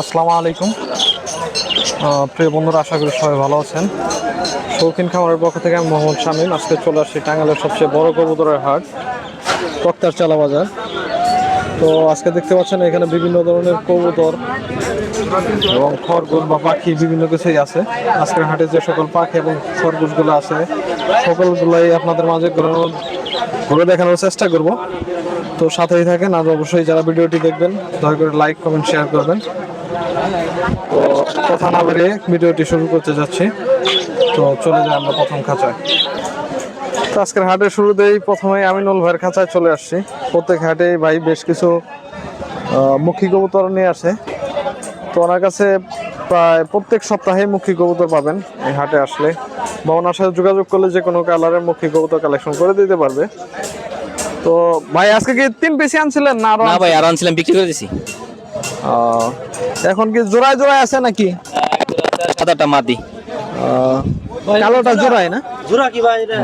আসসালামু আলাইকুম। প্রিয় বন্ধুরা, আশা করি সবাই ভালো আছেন। শৌখিন খামারের পক্ষ থেকে আমি মোহাম্মদ শামীম। আজকে চলে আসছি টাঙ্গালের সবচেয়ে বড় কবুতরের হাট, কক্তার চালা বাজার। তো আজকে দেখতে পাচ্ছেন এখানে বিভিন্ন ধরনের কবুতর এবং খরগোশ বা পাখি, বিভিন্ন কিছুই আছে। আজকের হাটে যে সকল পাখি এবং খরগোশগুলো আছে, সকলগুলাই আপনাদের মাঝে ঘুরে দেখানোর চেষ্টা করব। তো সাথেই থাকেন আর অবশ্যই যারা ভিডিওটি দেখবেন, দয়া করে লাইক কমেন্ট শেয়ার করবেন। তো কথা না বেরিয়ে ভিডিওটি শুরু করতে যাচ্ছি। তো চলে যাই আমরা প্রথম খাঁচায়। তো আজকের হাটের শুরুতেই প্রথমে আমিনুল ভাইয়ের খাঁচায় চলে আসছি। প্রত্যেক হাটে ভাই বেশ কিছু মুখী কবুতর নিয়ে আসে। তো ওনার কাছে প্রায় প্রত্যেক সপ্তাহে মুখী কবুতর পাবেন এই হাটে আসলে। বা ওনার সাথে যোগাযোগ করলে যে কোনো কালারের মুখী কবুতর কালেকশন করে দিতে পারবে। তো ভাই আজকে কি তিন পিসি আনছিলেন না আরও না ভাই আর আনছিলাম বিক্রি করে দিছি। এখন কি জোড়ায় জোড়ায় আছে নাকি? সাদাটা মাদি। আহ, কালোটা জোড়ায় না? জোড়া কি ভাই এটা?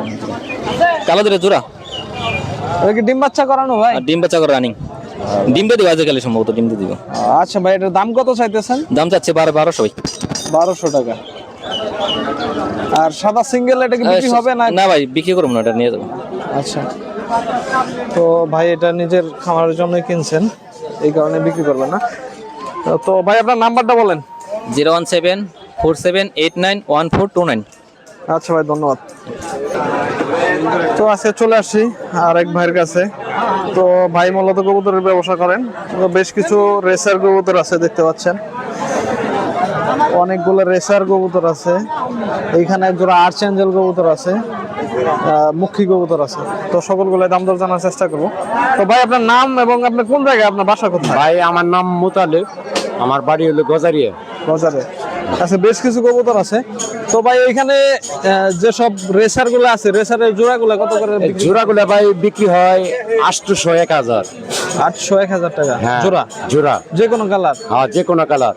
কালো দিলে জোড়া। ওটা কি ডিম বাচ্চা করানো ভাই? ডিম বাচ্চা করে রানিং ডিম দিয়ে দিব আজকাল সম্ভবত ডিম দিয়ে দিব। আচ্ছা ভাই এটার দাম কত চাইতেছেন? দাম চাচ্ছে বারো বারোশো ভাই। বারোশো টাকা। আর সাদা সিঙ্গেল এটা কি বিক্রি হবে না? না ভাই বিক্রি করব না এটা নিয়ে যাব। আচ্ছা। তো ভাই এটা নিজের খামারের জন্যই কিনছেন এই কারণে বিক্রি করবেন না। তো ভাই আপনার নাম্বারটা বলেন। Zero one seven four seven eight nine one four two nine. আচ্ছা ভাই ধন্যবাদ। তো আজকে চলে আসছি আরেক ভাইয়ের কাছে। তো ভাই মূলত কবুতরের ব্যবসা করেন তো বেশ কিছু রেসার কবুতর আছে দেখতে পাচ্ছেন। অনেকগুলো রেসার কবুতর আছে। এইখানে একজোড়া আর্চ অ্যাঞ্জেল কবুতর আছে। মুখী কবুতর আছে। তো সকলগুলো দাম দর জানার চেষ্টা করব। তো ভাই আপনার নাম এবং আপনার কোন জায়গায়? আপনার বাসা কোথায়? ভাই আমার নাম মোতালেব। আমার বাড়ি হলো গজারিয়া। বাজারে আচ্ছা বেশ কিছু কবুতর আছে। তো ভাই এখানে আহ, যেসব রেসারগুলো আছে রেসারের জোড়া গুলো কত করে বিক্রি? জোড়াগুলো ভাই বিক্রি হয় আটশোশো এক হাজার। আটশো এক হাজার টাকা। হ্যাঁ জোড়া? জোড়া। যে কোনো কালার? হ্যাঁ যে কোনো কালার।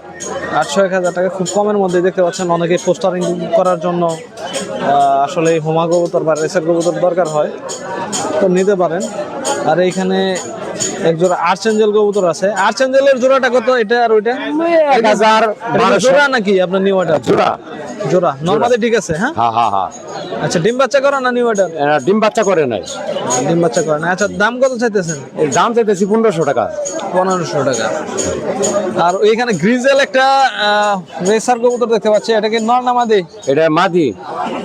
আটশো এক হাজার টাকা খুব কমের মধ্যে দেখতে পাচ্ছেন অনেকে পোস্টারিং করার জন্য আসলে হোমা কবুতর বা রেসার কবুতর দরকার হয়। তো নিতে পারেন। আর এইখানে এক জোড়া আর্চেঞ্জেল কবুতর আছে। আর্চেঞ্জেলের জোড়াটা কত? এটা আর ওইটা? এক হাজার এটা কি বারোশো। জোড়া নাকি আপনার নিউ অর্ডার জোড়া। জোড়া। নর্মালি ঠিক আছে হ্যাঁ? হ্যাঁ হ্যাঁ হ্যাঁ। আচ্ছা ডিম বাচ্চা করা না নিউ অর্ডার ডিম বাচ্চা করে নাই। ডিম বাচ্চা করে না। আচ্ছা দাম কত চাইতেছেন? এর দাম চাইতেছি পনেরোশো টাকা। পনেরোশো টাকা। আর ওইখানে গ্রিজেল একটা রেসার কবুতর দেখতে পাচ্ছি। এটা কি নর নামাদি এটা মাদি।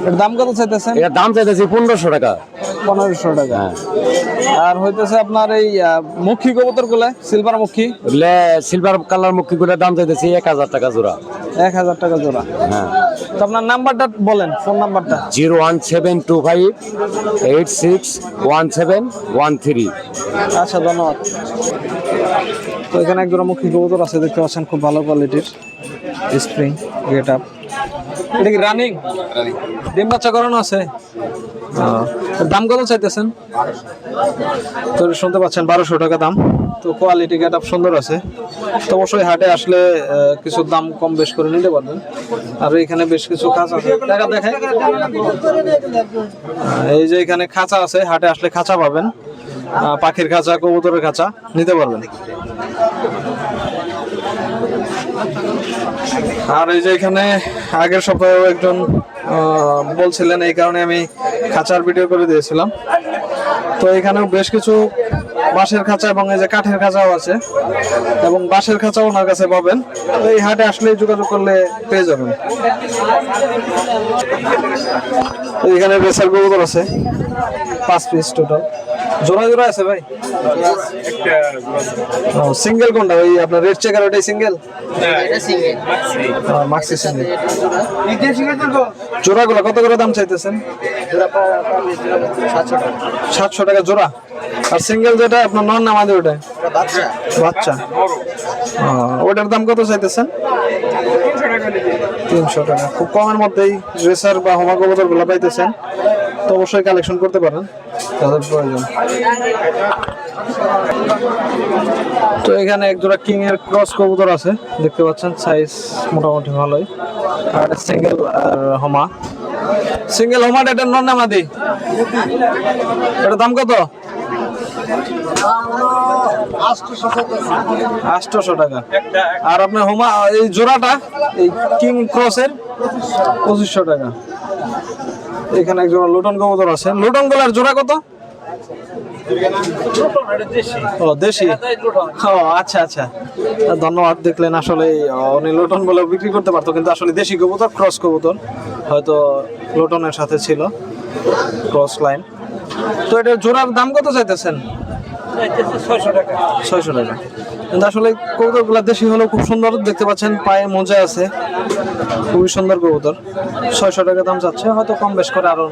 এর দাম কত চাইতেছেন? এটার দাম চাইতেছি পনেরোশো টাকা। পনেরোশো টাকা। হ্যাঁ। আর হইতেছে আপনার এই মুখী কবুতরগুলা? সিলভার মুখী? সিলভার কালার মুক্তিগুলোর দাম চাইতেছি এক হাজার টাকা জোড়া। এক হাজার টাকা জোড়া। হ্যাঁ। তো আপনার নাম্বারটা বলেন ফোন নাম্বারটা। Zero one seven two five eight six one seven one three. আচ্ছা ধন্যবাদ। তো এখানে এক জোড়া মুখী কবুতর আছে দেখতে পাচ্ছেন খুব ভালো কোয়ালিটির স্প্রিং গেট আপ এটা কি রানিং ডিম বাচ্চা করানো আছে? দাম কত চাইতেছেন? তো শুনতে পাচ্ছেন বারোশো টাকা দাম। তো কোয়ালিটি গেট আপ সুন্দর আছে। তো অবশ্যই হাটে আসলে কিছু দাম কম বেশ করে নিতে পারবেন। আর এখানে বেশ কিছু খাঁচা আছে। দেখা দেখায় এই যে এখানে খাঁচা আছে হাটে আসলে খাঁচা পাবেন। পাখির খাঁচা কবুতরের খাঁচা নিতে পারবেন। আর এই যে এখানে আগের সপ্তাহে একজন বলছিলেন, এই কারণে আমি খাঁচার ভিডিও করে দিয়েছিলাম। তো এখানেও বেশ কিছু বাঁশের খাঁচা এবং এই যে কাঠের খাঁচাও আছে এবং বাঁশের খাঁচাও ওনার কাছে পাবেন। তো এই হাটে আসলে যোগাযোগ করলে পেয়ে যাবেন। এখানে রেসার কবুতর আছে, পাঁচ পিস টোটাল জোড়া জোড়া আছে ভাই? সিঙ্গেল কোনটা? ওই আপনার রেড চেকার ওটাই সিঙ্গেল মাক্সি সিঙ্গেল জোড়াগুলো কত করে দাম চাইতেছেন? সাতশো টাকা। জোড়া। আর সিঙ্গেল যেটা আপনার নন আমাদের ওটা বাচ্চা। ওটার দাম কত চাইতেছেন? তিনশো টাকা খুব কমের মধ্যেই রেসার বা হোমা কবুতরগুলো পাইতেছেন। তো অবশ্যই কালেকশন করতে পারেন। তাদের প্রয়োজন। তো এখানে এক জোড়া কিং এর ক্রস কবুতর আছে। দেখতে পাচ্ছেন সাইজ মোটামুটি ভালোই। আর সিঙ্গেল আর হোমা। সিঙ্গেল হোমাটা এটা নন নামাদি। এটার দাম কত? আটশোশো টাকা। আর আপনার হোমা এই জোড়াটা এই কিং ক্রসের পঁচিশশো টাকা। এখানে এক জোড়া লোটন কবুতর আছে। লুটন গোলার জোড়া কত? ও, দেশি। ও আচ্ছা আচ্ছা। ধন্যবাদ, দেখলেন আসলে উনি লোটন বলে বিক্রি করতে পারতো, কিন্তু আসলে দেশি কবুতর, ক্রস কবুতর। হয়তো লোটনের সাথে ছিল। Cross line. তো এটা জোড়ার দাম কত চাইতেছেন? ছয়শো টাকা। কিন্তু আসলে কবুতরগুলো দেশি হলেও খুব সুন্দর দেখতে পাচ্ছেন, পায়ে মোজা আছে। খুবই সুন্দর কবুতর। ছয়শো টাকা দাম যাচ্ছে, হয়তো কম বেশ করে আরও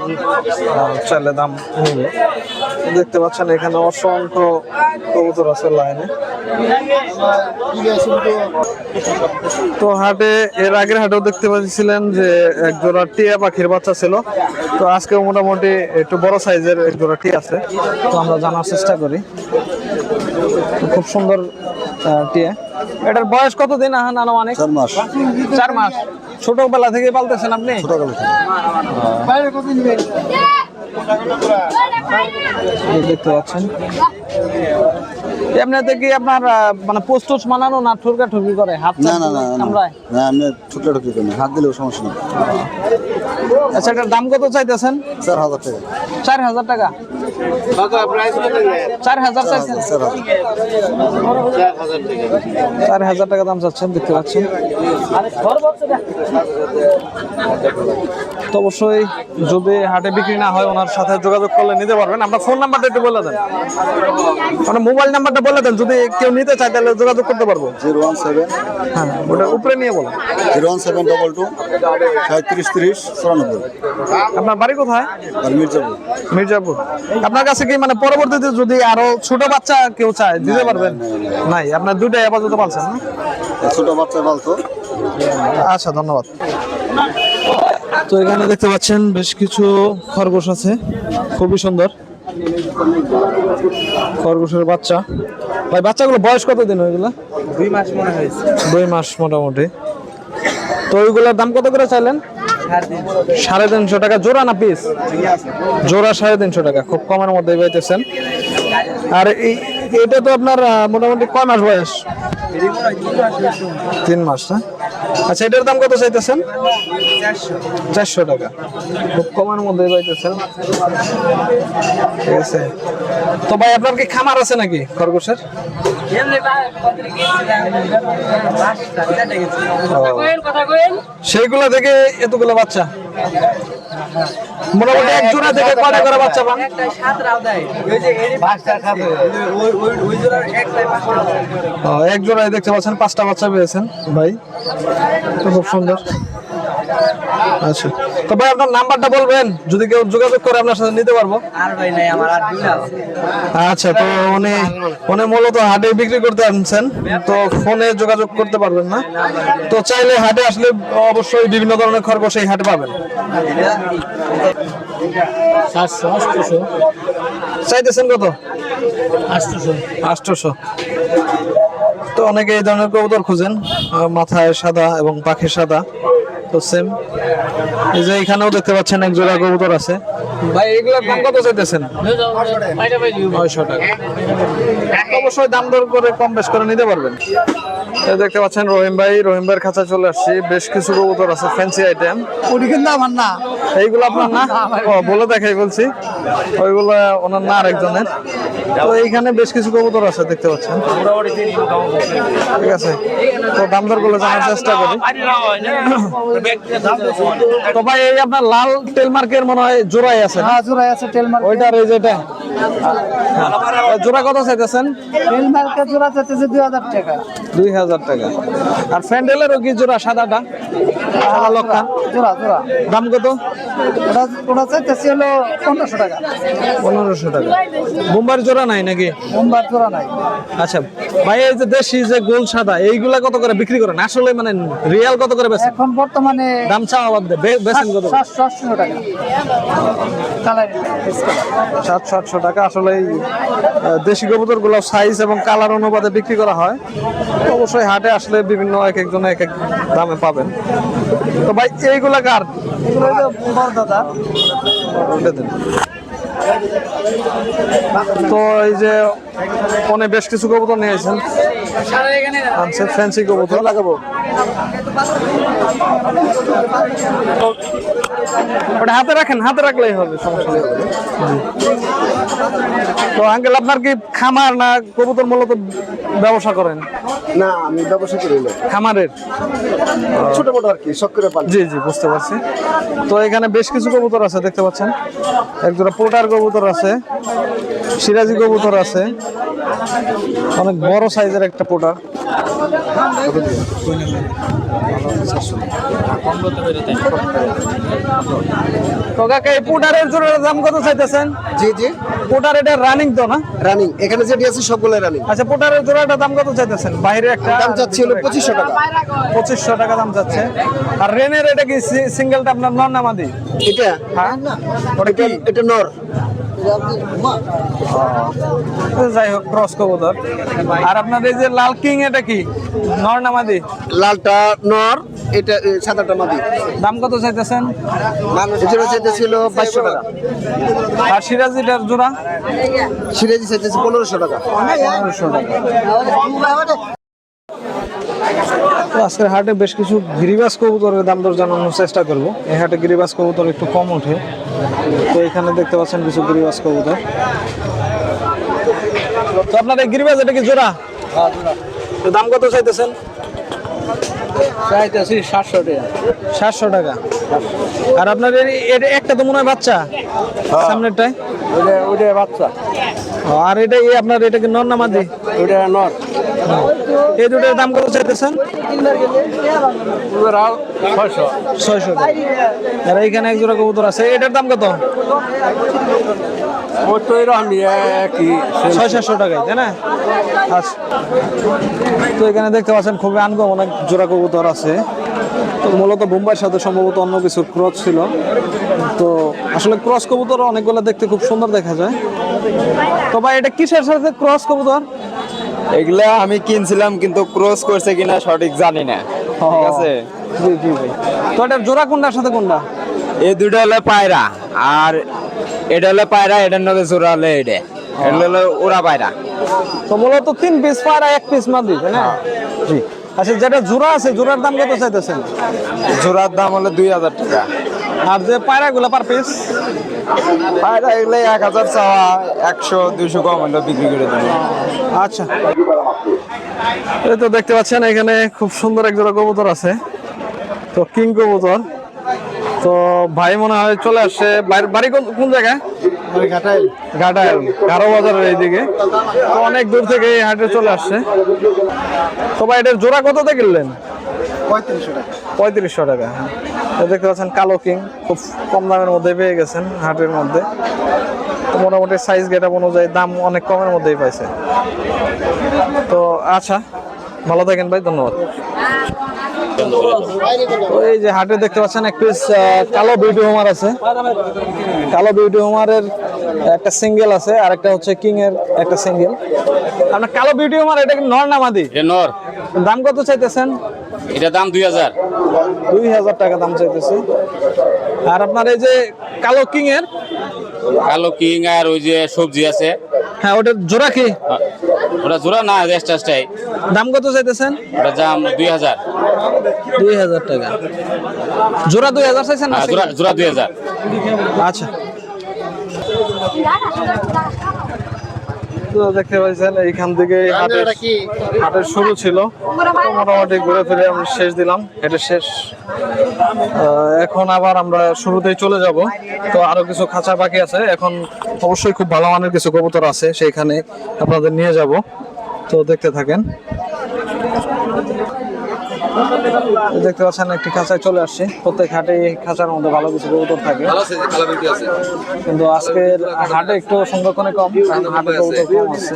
চাইলে দাম নেবে। দেখতে পাচ্ছেন এখানে অসংখ্য কবুতর আছে লাইনে। তো হাটে, এর আগের হাটেও দেখতে পাচ্ছিলেন যে একজোড়া টিয়া পাখির বাচ্চা ছিল। তো আজকে মোটামুটি একটু বড় সাইজের এক জোড়া আছে। তো আমরা জানার চেষ্টা করি। খুব সুন্দর টিয়া এটার বয়স কত দিন আহান আনুমানিক? চার মাস। চার মাস। ছোটবেলা থেকে পালতেছেন আপনি? থেকে। দেখতে পাচ্ছেন। এমনিতে কি আপনার মানে পোস্ট টোস্ট বানানো না ঠুরকা ঠুরকি করে? হাত না না না না আমি ঠুকলে ঠুকলি করি হাত দিলেও সমস্যা নেই। আচ্ছা এটার দাম কত চাইতেছেন? চার হাজার টাকা। চার হাজার টাকা। চার হাজার চার হাজার টাকা দাম চাচ্ছেন দেখতে পাচ্ছেন। তো অবশ্যই যদি হাটে বিক্রি না হয় ওনার সাথে যোগাযোগ করলে নিতে পারবেন। আমরা ফোন নাম্বারটা একটু বলে দেন। মানে মোবাইল নাম্বারটা বলে দেন যদি কেউ নিতে চায় তাহলে যোগাযোগ করতে পারব। জিরো ওয়ান সেভেন হ্যাঁ ওটা উপরে নিয়ে বলেন। Zero one seven double two সাঁত্রিশ তিরিশ চুরানব্বই। আপনার বাড়ি কোথায়? মির্জাপুর। মির্জাপুর। আপনার কাছে কি মানে পরবর্তীতে যদি আরও ছোট বাচ্চা কেউ চায় দিতে পারবেন? নাই আপনার দুইটাই আপাতত পালছেন না? ছোট বাচ্চা পালতো। আচ্ছা ধন্যবাদ। তো এখানে দেখতে পাচ্ছেন বেশ কিছু খরগোশ আছে। খুবই সুন্দর। খরগোশের বাচ্চা। ভাই বাচ্চাগুলো বয়স কত দিন হয়েছিল দুই মাস মনে হয়েছে। দুই মাস মোটামুটি। তো ওইগুলোর দাম কত করে চাইলেন? সাড়ে তিনশো টাকা। জোড়া না পিস জোড়া সাড়ে তিনশো টাকা, খুব কমের মধ্যে পাইতেছেন। আর এটা তো আপনার মোটামুটি কয় মাস বয়স? তিন মাস, না? আচ্ছা এটার দাম কত চাইতেছেন? চারশো টাকা। খুব কমের মধ্যে পাইতেছেন। ঠিক আছে। তো ভাই, আপনার কি খামার আছে নাকি খরগোশের? সেইগুলো থেকে এতগুলো বাচ্চা? মোটামুটি এক জোড়া থেকে কয়টা করে বাচ্চা পান? এক জোড়ায় দেখতে পাচ্ছেন পাঁচটা বাচ্চা পেয়েছেন ভাই। তো খুব সুন্দর। আচ্ছা। তো ভাই আপনার নাম্বারটা বলবেন যদি কেউ যোগাযোগ করে আপনার সাথে নিতে পারব। আর ভাই নাই আমার আর আছে। আচ্ছা তো উনি উনি মূলত হাটে বিক্রি করতে আনছেন তো ফোনে যোগাযোগ করতে পারবেন না। তো চাইলে হাটে আসলে অবশ্যই বিভিন্ন ধরনের খরগোশ এই হাটে পাবেন। চাইতেছেন কত? আটশোশো আটশোশো তো অনেকে এই ধরনের কবুতর খুঁজেন মাথায় সাদা এবং পাখে সাদা, তো সেম এই যে এখানেও দেখতে পাচ্ছেন এক জোড়া কবুতর আছে। ভাই এগুলোর দাম কত চাইতেছেন? নয়শো টাকা। অবশ্যই দাম দর করে কম বেশ করে নিতে পারবেন। দেখতে পাচ্ছেন রহিম ভাই রহিম ভাইয়ের খাঁচা চলে আসছি। বেশ কিছু কবুতর আছে ফ্যান্সি আইটেম ওটি কিন্তু আমার না। এইগুলো আপনার না? ও বলে দেখাই বলছি। ওইগুলো ওনার না আরেকজনের। তো এইখানে বেশ কিছু কবুতর আছে দেখতে পাচ্ছেন। ঠিক আছে। তো দাম দরগুলো জানার চেষ্টা করি। তো ভাই এই আপনার লাল তেল মার্কের মনে হয় জোড়াই আছে? হ্যাঁ জোড়াই আছে তেল মার্কেট ওইটার এই যেটা জোড়া কত চাইতেছেন? জোড়া চাইতেছে দুই হাজার টাকা। দুই হাজার টাকা। আর ফ্যান্ডেলেরও কি জোড়া সাদাটা? সাদা লক্ষা জোড়া জোড়া। দাম কত? ওটা ওটা চাইতেছে হলো পনেরোশো টাকা। পনেরোশো টাকা। বোম্বার জোড়া নাই নাকি? জোড়া নাই। আচ্ছা ভাই এই যে দেশি যে গোল সাদা এইগুলা কত করে বিক্রি করেন? আসলে মানে রিয়াল কত করে বেচেন? এখন বর্তমানে দাম চাওয়া বাদ বেচেন কত? সাতশো আটশো টাকা। কালার। সাতশো আটশো টাকা আসলে এই দেশি কবুতরগুলো সাইজ এবং কালার অনুপাতে বিক্রি করা হয়। অবশ্যই হাটে আসলে বিভিন্ন এক একজন এক এক দামে পাবেন। তো ভাই এইগুলা কার? এগুলো দাদা তো এই যে অনেক বেশ কিছু কবুতর নিয়ে আসেন আনছে ফ্যান্সি কবুতর। লাগাবো ওটা হাতে রাখেন হাতে রাখলেই হবে সমস্যা নেই। তো আঙ্কেল আপনার কি খামার না কবুতর মূলত ব্যবসা করেন? না আমি ব্যবসা করি না। খামারের? ছোট মোটো আর কি সক্রিয় করে পালি জি জি বুঝতে পারছি। তো এখানে বেশ কিছু কবুতর আছে দেখতে পাচ্ছেন। একজোড়া পোটার কবুতর আছে সিরাজি কবুতর আছে। অনেক বড় সাইজের একটা কাকা এই পোটারের জোড়ার দাম কত চাইতেছেন? জি জি। পোটার এটা রানিং তো না? রানিং এখানে যেটি আছে সবগুলো রানিং আচ্ছা পোটারের দাম কত চাইতেছেন? বাইরে একটা দাম হলো পঁচিশশো টাকা। পঁচিশশো টাকা দাম যাচ্ছে। আর রেনের এটা কি সিঙ্গেলটা আপনার নন নামাদি এটা? হ্যাঁ? এটা এটা নর যাই হোক ক্রস কবুতর। আর আপনার এই যে লাল কিং এটা কি? নর নামাদি লালটা নর এটা সাদাটা মাদি। দাম কত চাইতেছেন? এজন্য চাইতেছিল বাইশশো টাকা। আর সিরাজিটার জোড়া? সিরাজি চাইতেছে পনেরোশো টাকা। পনেরোশো টাকা। তো আজকের হাটে বেশ কিছু গিরিবাস কবুতরের দাম দর জানানোর চেষ্টা করব। এই হাটে গিরিবাস কবুতর একটু কম ওঠে। তো এখানে দেখতে পাচ্ছেন কিছু গিরিবাস কবুতর। তো আপনার এই গিরিবাস এটা কি জোড়া? তো দাম কত চাইতেছেন? চাইতেছি সাতশো টাকা। সাতশো টাকা। আর আপনার একটা তো মনে হয় বাচ্চা সামনেরটায়? ওইটা ওইটা বাচ্চা। আর এটা আপনার এটা কি নর নামাদি ওইটা নর। এই দুটোর দাম কত চাইতেছেন? ছয়শো। আর এইখানে এক জোড়া কবুতর আছে। এটার দাম কত? ছয় টাকায় আচ্ছা। তো এখানে দেখতে পাচ্ছেন, খুবই আনকম অনেক জোড়া কবুতর আছে। তো মূলত বোম্বাইয়ের সাথে সম্ভবত অন্য কিছুর ক্রস ছিল। তো আসলে ক্রস কবুতর অনেকগুলো দেখতে খুব সুন্দর দেখা যায়। তো ভাই, এটা কিসের সাথে ক্রস কবুতর? এগুলা আমি কিনছিলাম কিন্তু ক্রস করছে কিনা সঠিক জানি না। ঠিক আছে? জি জি ভাই তো এটার জোড়া কোনটার সাথে কোনটা? এই দুটো হলো পায়রা আর এটা হলো পায়রা এটার নগে জোড়া হলো এটা এটা হলো ওরা পায়রা। তো মূলত তিন পিস পায়রা এক পিস মাদি না? জি। আচ্ছা যেটা জোড়া আছে জোড়ার দাম কত চাইতেছেন? জোড়ার দাম হলো দুই হাজার টাকা। আর যে পায়রাগুলো পার পিস পায়রা এগুলো এক হাজার চাওয়া একশো দুইশো কম হলো বিক্রি করে দেবো। আচ্ছা। এই তো দেখতে পাচ্ছেন এখানে খুব সুন্দর এক জোড়া কবুতর আছে। তো কিং কবুতর। তো ভাই মনে হয় চলে আসছে। বাড়ি- কোন- কোন জায়গায়? ঘাটাইল। ঘাটাইল গারো বাজারের এইদিকে। তো অনেক দূর থেকে এই হাটে চলে আসছে। তো ভাই এটার জোড়া কততে কিনলেন? পঁয়ত্রিশশো টাকা। পঁয়ত্রিশশো টাকা দেখতে পাচ্ছেন কালো কিং খুব কম দামের মধ্যে পেয়ে গেছেন হাটের মধ্যে। তো মোটামুটি সাইজ গেট অনুযায়ী দাম অনেক কমের মধ্যেই পাইছে। তো আচ্ছা ভালো থাকেন ভাই ধন্যবাদ। এই যে হাটে দেখতে পাচ্ছেন এক পিস কালো বিউটি হোমার আছে। কালো বিউটি হোমারের একটা সিঙ্গেল আছে আর একটা হচ্ছে কিং এর একটা সিঙ্গেল আপনার কালো বিউটি হোমার এটা কি নর নামাদি নর। দাম কত চাইতেছেন? এটা দাম দুই হাজার। দুই হাজার টাকা দাম চাইতেছে। আর আপনার এই যে কালো কিং এর? কালো কিং আর ওই যে সবজি আছে। হ্যাঁ ওটার জোড়া কি? ওটা জোড়া না এক্সট্রাস্টাই দাম কত চাইতেছেন? ওটা দাম দুই হাজার। দুই হাজার টাকা। জোড়া দুই হাজার চাইছেন না হ্যাঁ, জোড়া জোড়া দুই হাজার। আচ্ছা। তো দেখতে পাচ্ছেন এইখান থেকে হাটের হাটের শুরু ছিল। তো মোটামুটি ঘুরে ফিরে আমরা শেষ দিলাম এটা শেষ। এখন আবার আমরা শুরুতেই চলে যাব। তো আরও কিছু খাঁচা বাকি আছে। এখন অবশ্যই খুব ভালো মানের কিছু কবুতর আছে সেইখানে আপনাদের নিয়ে যাব। তো দেখতে থাকেন। দেখতে পাচ্ছেন একটি খাঁচায় চলে আসছে। প্রত্যেক হাটে খাঁচার মধ্যে ভালো কিছু কবুতর থাকে। কিন্তু আজকের হাটে একটু সংরক্ষণে কম কারণ হাটে কবুতর কম আছে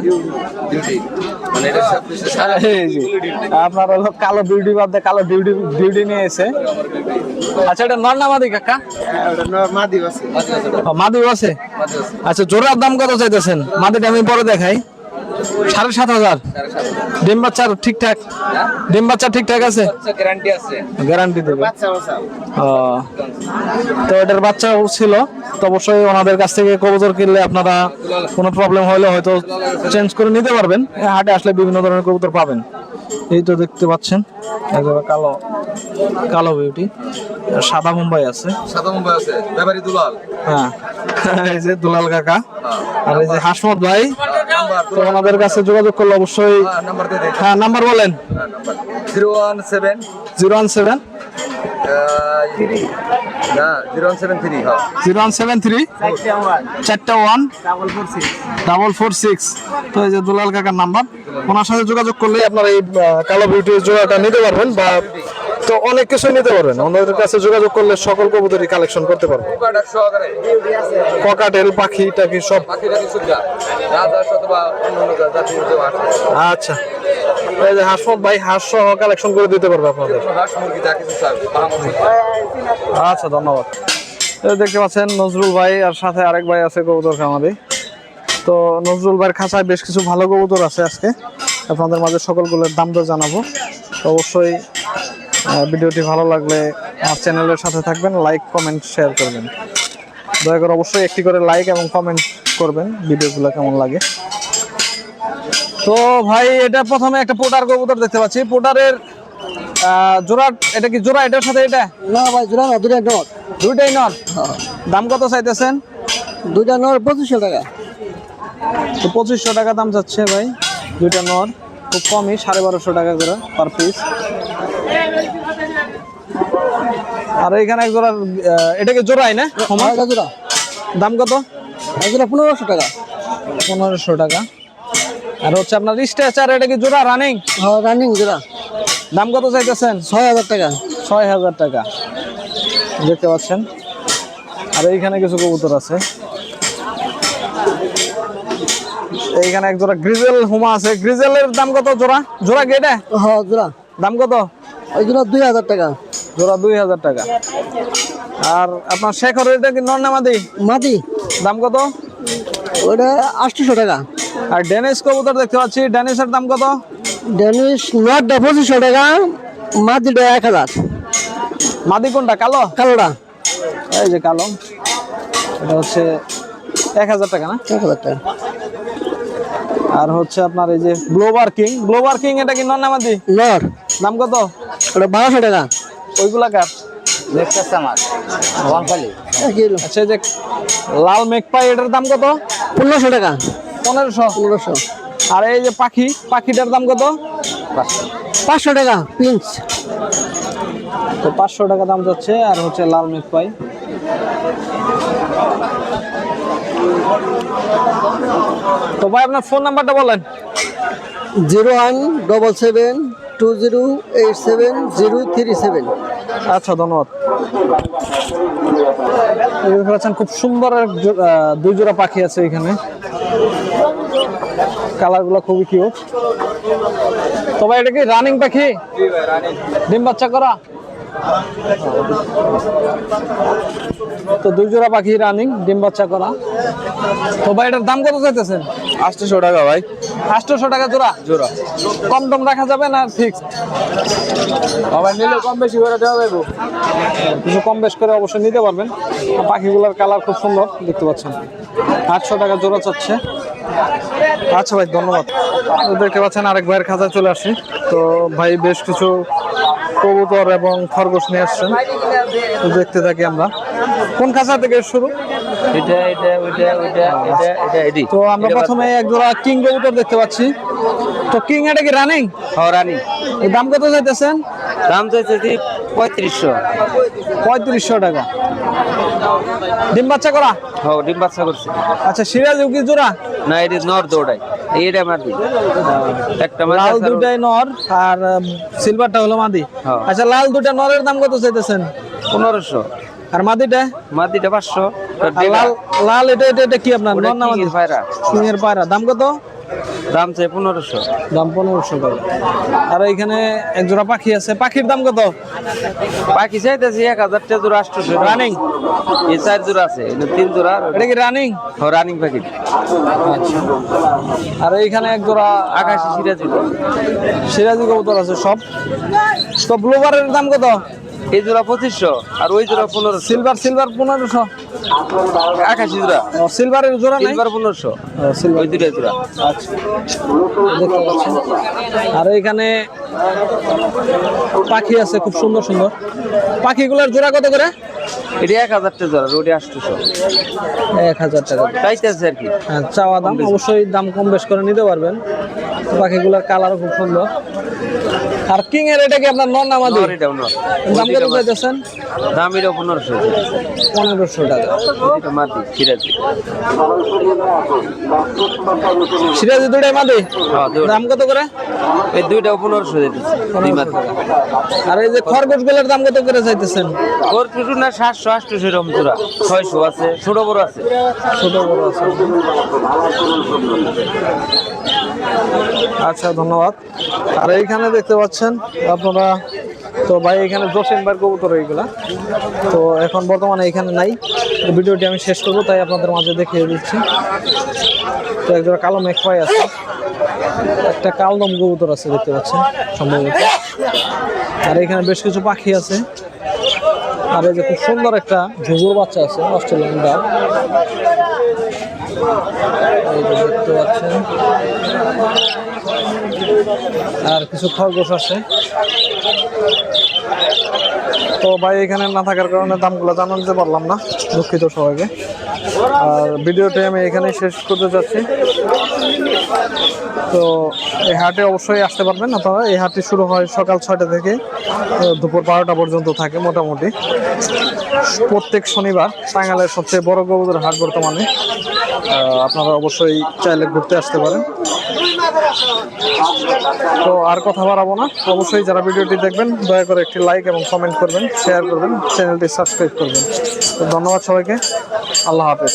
আপনার হলো কালো বিউটি বাদ দিয়ে কালো বিউটি বিউটি নিয়ে এসে। আচ্ছা এটা নর না মাদি কাকা? মাদি আছে? মাদি আছে। আচ্ছা জোড়ার দাম কত চাইতেছেন? মাদিটা আমি পরে দেখাই। সাড়ে সাত হাজার। ডিম বাচ্চার ঠিকঠাক? ডিম বাচ্চা ঠিকঠাক আছে? গ্যারান্টি দেবে। তো এটার বাচ্চাও ছিল। তো অবশ্যই ওনাদের কাছ থেকে কবুতর কিনলে আপনারা কোনো প্রবলেম হলে হয়তো চেঞ্জ করে নিতে পারবেন। হাটে আসলে বিভিন্ন ধরনের কবুতর পাবেন। এই তো দেখতে পাচ্ছেন একেবারে কালো কালো বিউটি সাদা মুম্বাই আছে। সাদা মুম্বাই আছে। ব্যাপারী দুলাল। হ্যাঁ। এই যে দুলাল কাকা। আর এই যে হাসমত ভাই। তো ওনাদের কাছে যোগাযোগ করলে অবশ্যই দেন হ্যাঁ নাম্বার বলেন। Zero one seven. Zero one seven. হ্যাঁ। দুলাল কাকার নাম্বার। ওনার সাথে যোগাযোগ করলে আপনারা এই কালো বিউটির জোড়াটা নিতে পারবেন বা তো অনেক কিছু নিতে পারবেন। ওনাদের কাছে যোগাযোগ করলে সকল কবুতরই কালেকশন করতে সহকারে ককাটেল, পাখি টাকি সব। হাঁস আচ্ছা। এই যে হাসমত ভাই, হাঁস সহ কালেকশন করে দিতে পারবে আপনাদের। হাঁস আচ্ছা ধন্যবাদ। দেখতে পাচ্ছেন নজরুল ভাই, আর সাথে আরেক ভাই আছে কবুতর খামারি। তো নজরুল ভাইয়ের খাঁচায় বেশ কিছু ভালো কবুতর আছে আজকে। আপনাদের মাঝে সকলগুলোর দাম দর জানাব। অবশ্যই ভিডিওটি ভালো লাগলে আমার চ্যানেলের সাথে থাকবেন লাইক কমেন্ট শেয়ার করবেন। দয়া করে অবশ্যই একটি করে লাইক এবং কমেন্ট করবেন ভিডিওগুলো কেমন লাগে। তো ভাই এটা প্রথমে একটা পোটার কবুতর দেখতে পাচ্ছি। পোটারের জোড়া এটা কি জোড়া এটার সাথে এটা? না ভাই জোড়া না দুটা নর দুইটাই নর দাম কত চাইতেছেন? দুইটা নর পঁচিশশো টাকা। তো পঁচিশশো টাকা দাম যাচ্ছে ভাই দুইটা নর খুব কমই সাড়ে বারোশো টাকা করে পার পিস আর এখানে এক জোড়া এটাকে জোড়াই না? এটা জোড়া। দাম কত? এটা জোড়া পনেরোশো টাকা। পনেরোশো টাকা। আর হচ্ছে আপনার স্ট্রেচার এটা কি জোড়া রানিং হ্যাঁ রানিং জোড়া। দাম কত চাইতেছেন? ছয় হাজার টাকা। ছয় হাজার টাকা। দেখতে পাচ্ছেন। আর এইখানে কিছু কবুতর আছে। এইখানে এক জোড়া গ্রিজেল হুমা আছে। গ্রিজেলের দাম কত জোড়া? জোড়া গেটে হ্যাঁ জোড়া। দাম কত? ওই জোড়া দুই হাজার টাকা। জোড়া দুই হাজার টাকা। আর আপনার শেখর এটা কি নর্নামাদি মাটি দাম কত? ওটা আটশোশো টাকা। আর ডেনিস কবুতর দেখতে পাচ্ছি ডেনিসের দাম কত? ডেনিশ নটটা পঁচিশশো টাকা মাটিটা এক হাজার। মাদি কোনটা কালো? কালোটা। এই যে কালো। এটা হচ্ছে এক হাজার টাকা না? এক হাজার টাকা। আর হচ্ছে আপনার এই যে গ্লোবার কিং গ্লোবার কিং এটা কি নর্নামাদি নর। দাম কত? ওটা বারোশো টাকা। ওইগুলা কার? একই হলো। আচ্ছা এই যে লাল মেঘপাই এটার দাম কত? পনেরোশো টাকা। পনেরোশো? পনেরোশো। আর এই যে পাখি পাখিটার দাম কত? পাঁচশো। টাকা পিঞ্চ। তো পাঁচশো টাকা দাম যাচ্ছে আর হচ্ছে লাল মেঘপাই। তো ভাই আপনার ফোন নাম্বারটা বলেন। Zero one double seven two zero eight seven zero three seven আচ্ছা ধন্যবাদ। খুব সুন্দর দুই জোড়া পাখি আছে এখানে। কালারগুলো খুবই কিউট তবে এটা কি রানিং পাখি? ডিম বাচ্চা করা? তো দুই জোড়া পাখি রানিং ডিম বাচ্চা করা। তো ভাই এটার দাম কত চাইতেছেন? আটশোশো টাকা ভাই। আটশোশো টাকা জোড়া? জোড়া। কম টম রাখা যাবে না ফিক্সড আবার নিলে কম বেশি করে দেওয়া যাবে। কিছু কম বেশ করে অবশ্যই নিতে পারবেন। পাখিগুলোর কালার খুব সুন্দর দেখতে পাচ্ছেন। আটশো টাকা জোড়া চাচ্ছে। আচ্ছা ভাই ধন্যবাদ। দেখতে পাচ্ছেন আরেক ভাইয়ের খাঁচায় চলে আসি তো ভাই বেশ কিছু কবুতর এবং খরগোশ নিয়ে আসছেন। দেখতে থাকি আমরা। কোন খাঁচা থেকে শুরু? এটা এটা ওইটা ওইটা এটা এটা এডি তো আমরা প্রথমে এক জোড়া কিং কবুতর দেখতে পাচ্ছি। তো কিং এটা কি রানিং? হরানি এর দাম কত চাইতেছেন? দাম চাইছে যে পঁয়ত্রিশশো। পঁয়ত্রিশশো টাকা। ডিম বাচ্চা করা? হ ডিম বাচ্চা করছে। আচ্ছা সিরাজ কি জোড়া? না এটি নর দৌড়াই এইটা মারবি একটা মাছ লাল দুটাই নর আর সিলভারটা হলো মাদি। হ্যাঁ। আচ্ছা লাল দুটা নরের দাম কত চাইতেছেন? পনেরোশো। আর মাদিটা? মাদিটা পাঁচশো। লাল লাল এটা এটা এটা কি আপনার? ওটা নর না মাদি কিংয়ের পায়রা। সিংহের পায়রা। দাম কত? দাম চাই পনেরোশো। দাম পনেরোশো করে। আর এইখানে এক জোড়া পাখি আছে। পাখির দাম কত? বাকি চাইতেছি এক হাজার টাকা জোড়া আটশোশো। রানিং এই চার জোড়া আছে তিন জোড়া। এটা কি রানিং রানিং পাখি। আচ্ছা। আর এইখানে এক জোড়া আকাশি সিরাজি সিরাজি কবুতর আছে সব। তো ব্লুবারের দাম কত? এই জোড়া পঁচিশশো আর ওই জোড়া পনেরোশো। সিলভার সিলভার পনেরোশো। আকাশি জোড়া। সিলভারের জোড়া সিলভার পনেরোশো। ওই দুটা জোড়া। আচ্ছা। দেখতে পাচ্ছেন। আর এইখানে পাখি আছে খুব সুন্দর সুন্দর। পাখিগুলোর জোড়া কত করে? এটা এক হাজার টাকা জোড়া ওটি আটশোশো। এক হাজার টাকা। চাইতেছে আর কি। হ্যাঁ চাওয়া দাম অবশ্যই দাম কম বেশ করে নিতে পারবেন। পাখিগুলোর কালারও খুব সুন্দর। আর কিং এর এটা কি আপনার নন নামাদি নর দাম কত চাইতেছেন? দাম এটা পনেরোশো। পনেরোশো টাকা। এটা মাটি সিরাজি। সিরাজি দুটাই মাদি হ্যাঁ দাম কত করে? এই দুইটাও পনেরোশো মাটি। আর এই যে খরগোশগুলোর দাম কত করে চাইতেছেন? ওর টুটু না সাতশো আটশোশো এরকম ছয়শো আছে ছোট বড় আছে। ছোট বড় আছে। আচ্ছা ধন্যবাদ। আর এইখানে দেখতে পাচ্ছেন আপনারা, তো ভাই, এখানে ভাইয়ের কবুতর এইগুলা। তো এখন বর্তমানে এখানে নাই। ভিডিওটি আমি শেষ করব, তাই আপনাদের মাঝে দেখিয়ে দিচ্ছি। তো একজোড়া কালো মেঘপাই আছে। একটা কালদম কবুতর আছে, দেখতে পাচ্ছেন, সম্ভবত। আর এখানে বেশ কিছু পাখি আছে। আর এই যে খুব সুন্দর একটা ঘুঘুর বাচ্চা আছে, অস্ট্রেলিয়ান ডাক আর কিছু খরগোশ আছে। তো ভাই, এখানে না থাকার কারণে দামগুলো জানাতে পারলাম না, দুঃখিত সবাইকে। আর ভিডিওটি আমি এখানে শেষ করতে চাচ্ছি তো এই হাটে অবশ্যই আসতে পারবেন আপনারা। এই হাটটি শুরু হয় সকাল ছয়টা থেকে দুপুর বারোটা পর্যন্ত থাকে মোটামুটি। প্রত্যেক শনিবার টাঙ্গালের সবচেয়ে বড় কবুতর হাট বর্তমানে। আপনারা অবশ্যই চাইলে ঘুরতে আসতে পারেন। তো আর কথা বাড়াবো না। অবশ্যই যারা ভিডিওটি দেখবেন, দয়া করে একটি লাইক এবং কমেন্ট করবেন, শেয়ার করবেন, চ্যানেলটি সাবস্ক্রাইব করবেন। তো ধন্যবাদ সবাইকে। আল্লাহ হাফেজ।